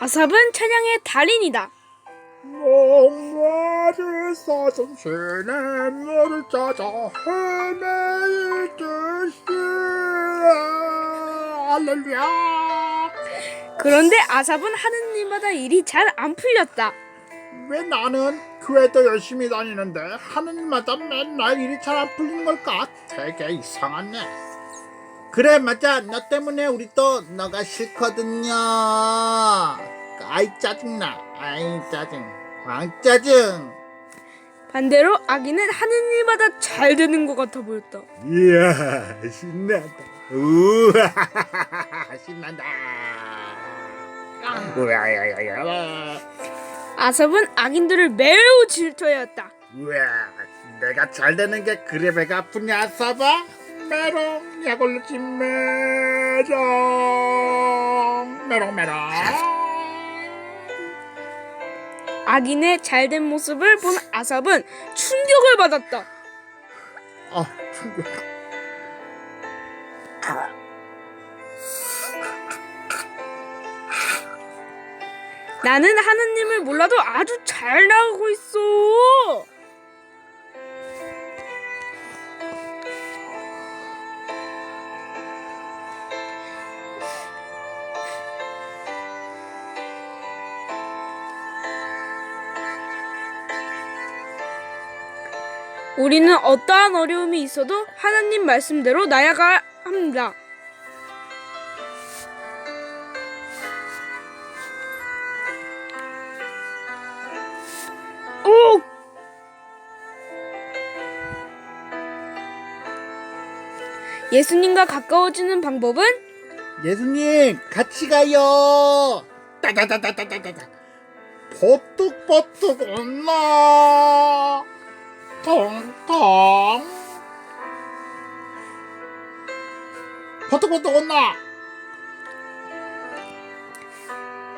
아삽은 찬양의 달인이다. 목마를 신의 너를 찾아 헤매일 듯이 할렐루야 그런데 아삽은 하느님마다 일이 잘 안 풀렸다. 왜 나는 교회도 열심히 다니는데 하느님마다 맨날 일이 잘 안 풀린 걸까? 되게 이상하네 그래 맞아. 너 때문에 우리 또 너가 싫거든요. 아이 짜증나. 아이 짜증. 왕 짜증. 반대로 아기는 하느님마다 잘 되는 것 같아 보였다. 이야 신난다. 우와 신난다. 우와야야야 아삽은 악인들을 매우 질투하였다. 우와 내가 잘 되는 게 그래 배가 아프냐 사봐 메롱 약올르지 메롱 메롱 메롱 악인의 잘된 모습을 본 아삽은 충격을 받았다. 아 충격 나는 하느님을 몰라도 아주 잘 나가고 있어. 우리는 어떠한 어려움이 있어도 하나님 말씀대로 나아가 합니다. 오! 예수님과 가까워지는 방법은 예수님 같이 가요 따다다다다다다 버뚝버뚝 온나 통통 버뚝버뚝 온나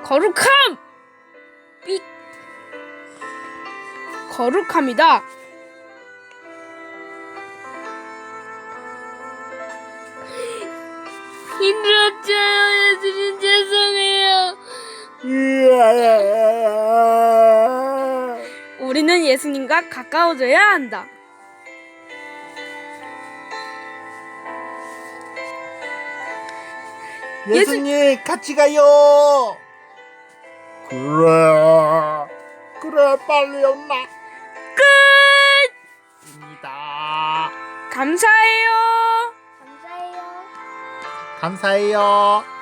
거룩함! 삑! 거룩함이다. 힘들었어요, 예수님 죄송해요. 우리는 예수님과 가까워져야 한다. 예수님 같이 가요. 그래, 그래 빨리 온나. 끝! 입니다. 감사해요. 감사해요.